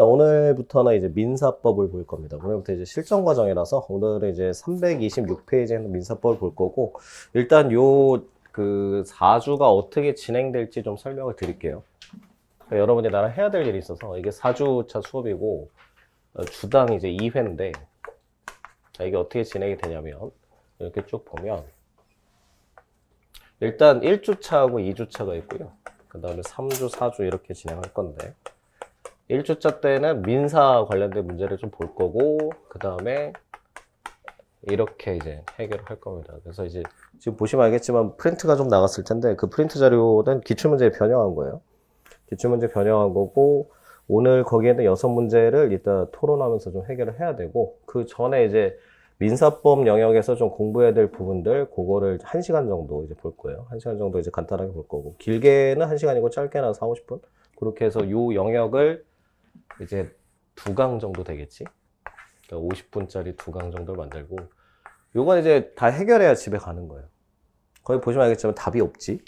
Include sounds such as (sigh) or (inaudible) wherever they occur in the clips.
자, 오늘부터는 이제 민사법을 볼 겁니다. 오늘부터 이제 실전 과정이라서 오늘은 이제 326페이지에 있는 민사법을 볼 거고, 일단 요 그 4주가 어떻게 진행될지 좀 설명을 드릴게요. 그러니까 여러분이 나랑 해야 될 일이 있어서 이게 4주차 수업이고, 어, 주당 이제 2회인데, 자, 이게 어떻게 진행이 되냐면, 이렇게 쭉 보면, 일단 1주차하고 2주차가 있고요. 그 다음에 3주, 4주 이렇게 진행할 건데, 1주차 때는 민사 관련된 문제를 좀 볼 거고, 그 다음에 이렇게 이제 해결을 할 겁니다. 그래서 이제 지금 보시면 알겠지만 프린트가 좀 나갔을 텐데, 그 프린트 자료는 기출문제에 변형한 거예요. 기출문제 변형한 거고, 오늘 거기에는 여섯 문제를 이따 토론하면서 좀 해결을 해야 되고, 그 전에 이제 민사법 영역에서 좀 공부해야 될 부분들, 그거를 한 시간 정도 이제 볼 거예요. 한 시간 정도 이제 간단하게 볼 거고, 길게는 한 시간이고 짧게는 4, 50분? 그렇게 해서 요 영역을 이제 두 강 정도 되겠지? 그러니까 50분짜리 두 강 정도를 만들고, 요건 이제 다 해결해야 집에 가는 거예요. 거기 보시면 알겠지만 답이 없지?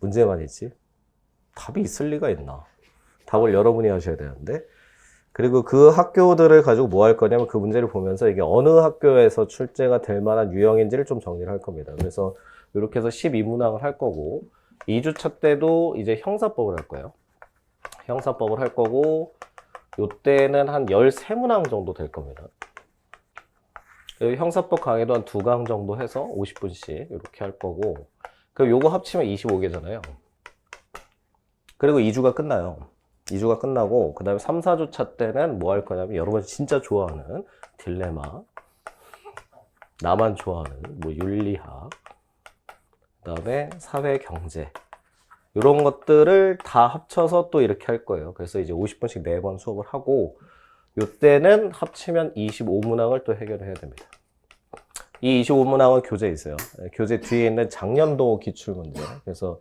문제만 있지? 답이 있을 리가 있나? 답을 여러분이 하셔야 되는데, 그리고 그 학교들을 가지고 뭐 할 거냐면 그 문제를 보면서 이게 어느 학교에서 출제가 될 만한 유형인지를 좀 정리를 할 겁니다. 그래서 이렇게 해서 12문항을 할 거고, 2주차 때도 이제 형사법을 할 거예요. 형사법을 할 거고, 요때는 한 13문항 정도 될 겁니다. 형사법 강의도 한 두 강 정도 해서 50분씩 이렇게 할 거고, 그럼 요거 합치면 25개잖아요. 그리고 2주가 끝나요. 2주가 끝나고, 그 다음에 3, 4주차 때는 뭐 할 거냐면, 여러분이 진짜 좋아하는 딜레마, 나만 좋아하는 뭐 윤리학, 그 다음에 사회 경제, 이런 것들을 다 합쳐서 또 이렇게 할 거예요. 그래서 이제 50분씩 4번 수업을 하고, 요때는 합치면 25문항을 또 해결을 해야 됩니다. 이 25문항은 교재에 있어요. 예, 교재 뒤에 있는 작년도 기출문제. 그래서,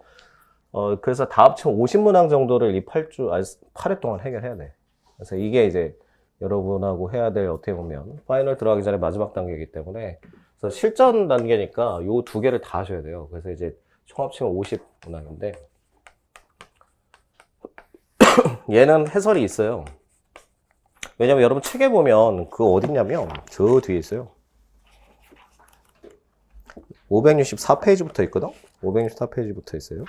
어, 그래서 다 합치면 50문항 정도를 이 8주, 아니, 8회 동안 해결해야 돼. 그래서 이게 이제 여러분하고 해야 될 어떻게 보면 파이널 들어가기 전에 마지막 단계이기 때문에 그래서 실전 단계니까 요 두 개를 다 하셔야 돼요. 그래서 이제 총 합치면 50문항인데 얘는 해설이 있어요. 왜냐면 여러분 책에 보면 그 어딨냐면 저 뒤에 있어요. 564페이지부터 있거든? 564페이지부터 있어요.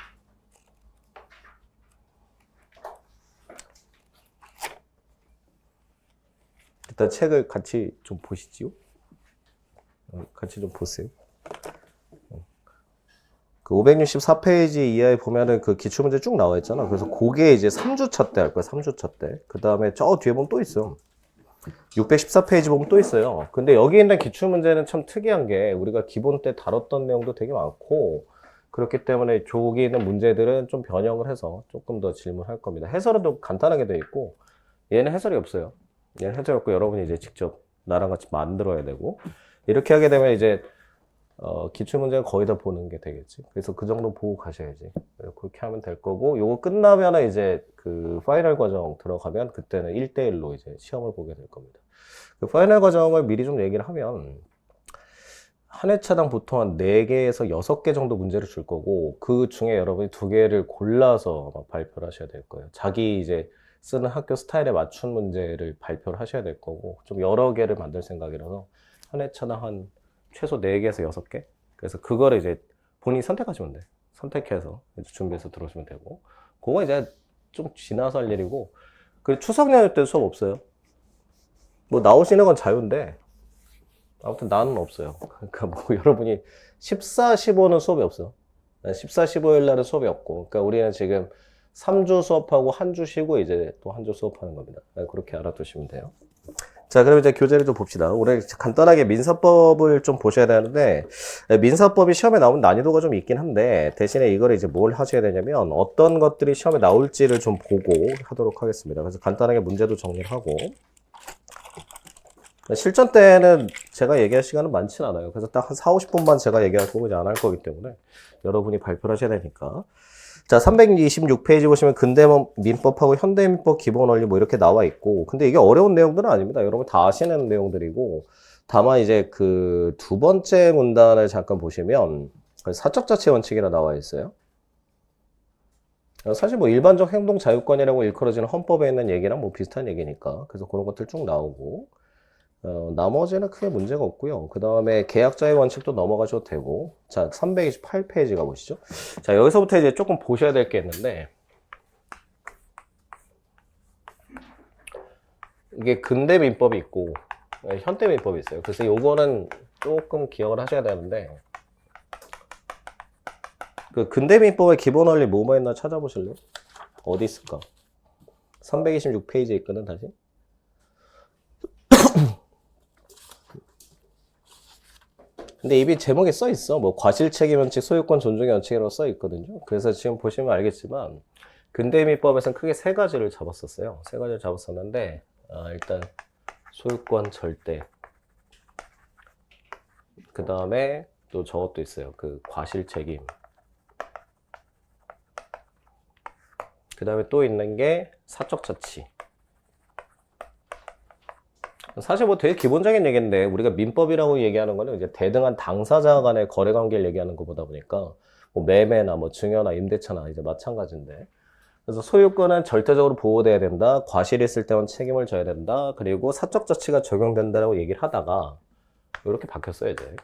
일단 책을 같이 좀 보시지요. 어, 같이 좀 보세요. 어. 그 564페이지 이하에 보면은 그 기출문제 쭉 나와 있잖아. 그래서 그게 이제 3주차 때 할 거야, 3주차 때. 그 다음에 저 뒤에 보면 또 있어. 614페이지 보면 또 있어요. 근데 여기 있는 기출문제는 참 특이한 게 우리가 기본 때 다뤘던 내용도 되게 많고 그렇기 때문에 저기 있는 문제들은 좀 변형을 해서 조금 더 질문할 겁니다. 해설은 좀 간단하게 돼 있고 얘는 해설이 없어요. 얘는 해설이 없고 여러분이 이제 직접 나랑 같이 만들어야 되고 이렇게 하게 되면 이제 어, 기출문제는 거의 다 보는 게 되겠지. 그래서 그 정도 보고 가셔야지. 그렇게 하면 될 거고, 요거 끝나면은 이제 그 파이널 과정 들어가면 그때는 1대1로 이제 시험을 보게 될 겁니다. 그 파이널 과정을 미리 좀 얘기를 하면, 한 회차당 보통 한 4개에서 6개 정도 문제를 줄 거고, 그 중에 여러분이 두 개를 골라서 아마 발표를 하셔야 될 거예요. 자기 이제 쓰는 학교 스타일에 맞춘 문제를 발표를 하셔야 될 거고, 좀 여러 개를 만들 생각이라서, 한 회차당 한 최소 4개에서 6개? 그래서 그거를 이제 본인이 선택하시면 돼. 선택해서 준비해서 들어오시면 되고. 그거 이제 좀 지나서 할 일이고. 그 추석 연휴 때 수업 없어요. 뭐 나오시는 건 자유인데, 아무튼 나는 없어요. 그러니까 뭐 (laughs) 여러분이 14, 15는 수업이 없어요. 14, 15일 날은 수업이 없고. 그러니까 우리는 지금 3주 수업하고 한 주 쉬고 이제 또 한 주 수업하는 겁니다. 네, 그렇게 알아두시면 돼요. 자, 그럼 이제 교재를 좀 봅시다. 오늘 간단하게 민사법을 좀 보셔야 되는데, 민사법이 시험에 나오는 난이도가 좀 있긴 한데, 대신에 이걸 이제 뭘 하셔야 되냐면, 어떤 것들이 시험에 나올지를 좀 보고 하도록 하겠습니다. 그래서 간단하게 문제도 정리를 하고, 실전 때는 제가 얘기할 시간은 많진 않아요. 그래서 딱 한 4, 50분만 제가 얘기할 거고 이제 안 할 거기 때문에, 여러분이 발표를 하셔야 되니까. 자, 326페이지 보시면 근대법 민법하고 현대 민법 기본 원리 뭐 이렇게 나와 있고, 근데 이게 어려운 내용들은 아닙니다. 여러분 다 아시는 내용들이고, 다만 이제 그 두 번째 문단을 잠깐 보시면, 그 사적 자체 원칙이라 나와 있어요. 어, 사실 뭐 일반적 행동 자유권이라고 일컬어지는 헌법에 있는 얘기랑 뭐 비슷한 얘기니까 그래서 그런 것들 쭉 나오고 어, 나머지는 크게 문제가 없고요. 그 다음에 계약자의 원칙도 넘어가셔도 되고 자 328페이지 가보시죠. 자 여기서부터 이제 조금 보셔야 될 게 있는데 이게 근대 민법이 있고 네, 현대 민법이 있어요. 그래서 요거는 조금 기억을 하셔야 되는데 그 근대 민법의 기본 원리 뭐뭐 했나 찾아보실래요? 어디 있을까? 326페이지에 있거든 다시. 근데 이미 제목에 써 있어. 뭐 과실 책임 원칙, 소유권 존중의 원칙이라고 써 있거든요. 그래서 지금 보시면 알겠지만 근대 민법에서는 크게 세 가지를 잡았었어요. 세 가지를 잡았었는데 아, 일단 소유권 절대. 그 다음에 또 저것도 있어요. 그 과실 책임. 그 다음에 또 있는 게 사적 자치. 사실 뭐 되게 기본적인 얘기인데 우리가 민법이라고 얘기하는 거는 이제 대등한 당사자 간의 거래 관계를 얘기하는 것보다 보니까 뭐 매매나 뭐 증여나 임대차나 이제 마찬가지인데 그래서 소유권은 절대적으로 보호돼야 된다. 과실이 있을 때는 책임을 져야 된다. 그리고 사적 자치가 적용된다라고 얘기를 하다가 이렇게 바뀌었어요, 이제.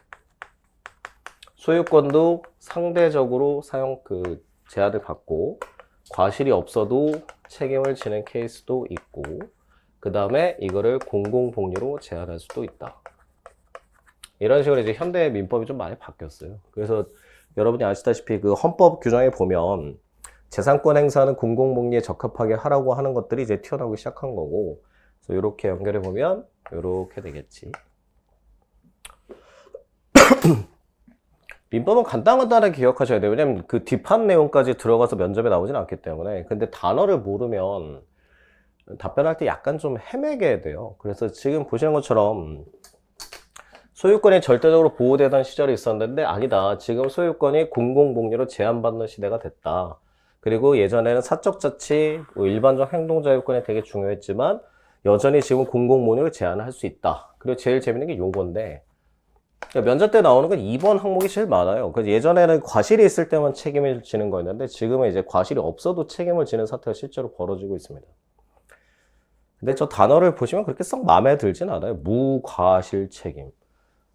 소유권도 상대적으로 사용 그 제한을 받고 과실이 없어도 책임을 지는 케이스도 있고 그 다음에 이거를 공공복리로 제한할 수도 있다. 이런 식으로 이제 현대 민법이 좀 많이 바뀌었어요. 그래서 여러분이 아시다시피 그 헌법 규정에 보면 재산권 행사는 공공복리에 적합하게 하라고 하는 것들이 이제 튀어나오기 시작한 거고 그래서 이렇게 연결해 보면 이렇게 되겠지. (clears throat) 민법은 간단간단하게 기억하셔야 돼요. 왜냐면 그 뒷판 내용까지 들어가서 면접에 나오진 않기 때문에. 근데 단어를 모르면 답변할 때 약간 좀 헤매게 돼요. 그래서 지금 보시는 것처럼 소유권이 절대적으로 보호되던 시절이 있었는데 아니다. 지금 소유권이 공공복리로 제한받는 시대가 됐다. 그리고 예전에는 사적 자치, 뭐 일반적 행동 자유권이 되게 중요했지만 여전히 지금 공공복리로 제한을 할수 있다. 그리고 제일 재밌는 게 요건데 그러니까 면접 때 나오는 건 2번 항목이 제일 많아요. 그래서 예전에는 과실이 있을 때만 책임을 지는 거였는데 지금은 이제 과실이 없어도 책임을 지는 사태가 실제로 벌어지고 있습니다. 근데 저 단어를 보시면 그렇게 썩 마음에 들진 않아요. 무과실 책임.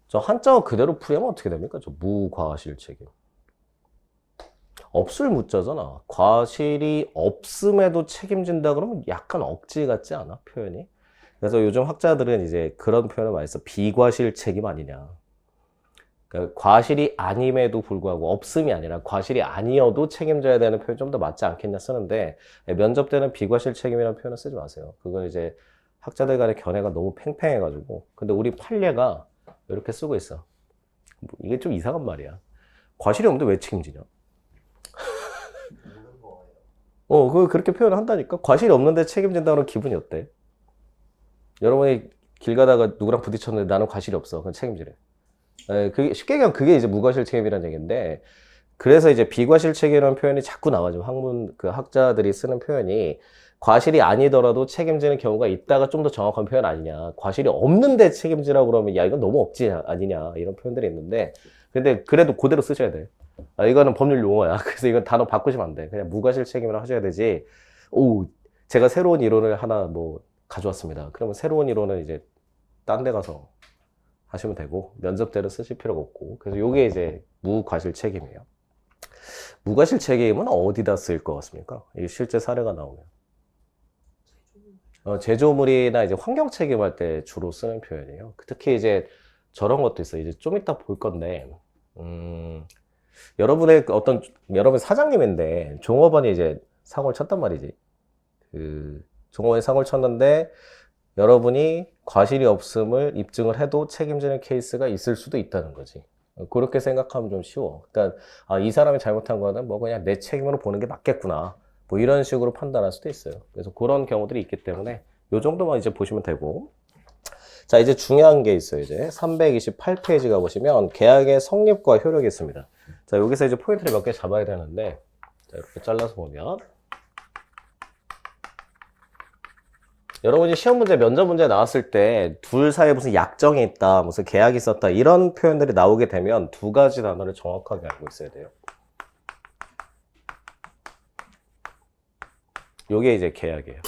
저 한자어 그대로 풀이하면 어떻게 됩니까? 저 무과실 책임. 없을 무자잖아. 과실이 없음에도 책임진다 그러면 약간 억지 같지 않아? 표현이? 그래서 요즘 학자들은 이제 그런 표현을 많이 써. 비과실 책임 아니냐. 그러니까 과실이 아님에도 불구하고 없음이 아니라 과실이 아니어도 책임져야 되는 표현 좀더 맞지 않겠냐 쓰는데 면접 때는 비과실 책임이라는 표현을 쓰지 마세요. 그건 이제 학자들 간의 견해가 너무 팽팽해가지고 근데 우리 판례가 이렇게 쓰고 있어. 뭐 이게 좀 이상한 말이야. 과실이 없는데 왜 책임지냐? 어, 그 그렇게 표현을 한다니까. 과실이 없는데 책임진다 그러면 기분이 어때? 여러분이 길 가다가 누구랑 부딪혔는데 나는 과실이 없어. 그럼 책임지래. 에, 그게 쉽게 얘기하면 그게 이제 무과실 책임이라는 얘기인데 그래서 이제 비과실 책임이라는 표현이 자꾸 나와죠. 학문 그 학자들이 쓰는 표현이 과실이 아니더라도 책임지는 경우가 있다가 좀 더 정확한 표현 아니냐. 과실이 없는데 책임지라고 그러면 야 이건 너무 억지 아니냐 이런 표현들이 있는데 근데 그래도 그대로 쓰셔야 돼. 아, 이거는 법률 용어야. (laughs) 그래서 이건 단어 바꾸시면 안 돼. 그냥 무과실 책임이라고 하셔야 되지. 오, 제가 새로운 이론을 하나 뭐 가져왔습니다. 그러면 새로운 이론은 이제 딴 데 가서 하시면 되고 면접 때는 쓰실 필요가 없고 그래서 요게 이제 무과실 책임이에요. 무과실 책임은 어디다 쓰일 것 같습니까? 이게 실제 사례가 나오면 어, 제조물이나 이제 환경 책임할 때 주로 쓰는 표현이에요. 특히 이제 저런 것도 있어요. 이제 좀 이따 볼 건데 음, 여러분의 그 어떤 여러분 사장님인데 종업원이 이제 사고를 쳤단 말이지. 그 종업원이 사고를 쳤는데 여러분이 과실이 없음을 입증을 해도 책임지는 케이스가 있을 수도 있다는 거지. 그렇게 생각하면 좀 쉬워. 그러니까 아, 이 사람이 잘못한 거는 뭐 그냥 내 책임으로 보는 게 맞겠구나. 뭐 이런 식으로 판단할 수도 있어요. 그래서 그런 경우들이 있기 때문에 요 정도만 이제 보시면 되고. 자, 이제 중요한 게 있어요. 이제 328페이지 가 보시면 계약의 성립과 효력이 있습니다. 자, 여기서 이제 포인트를 몇 개 잡아야 되는데 자, 이렇게 잘라서 보면 여러분이 시험 문제, 면접 문제 나왔을 때 둘 사이에 무슨 약정이 있다, 무슨 계약이 있었다 이런 표현들이 나오게 되면 두 가지 단어를 정확하게 알고 있어야 돼요. 요게 이제 계약이에요.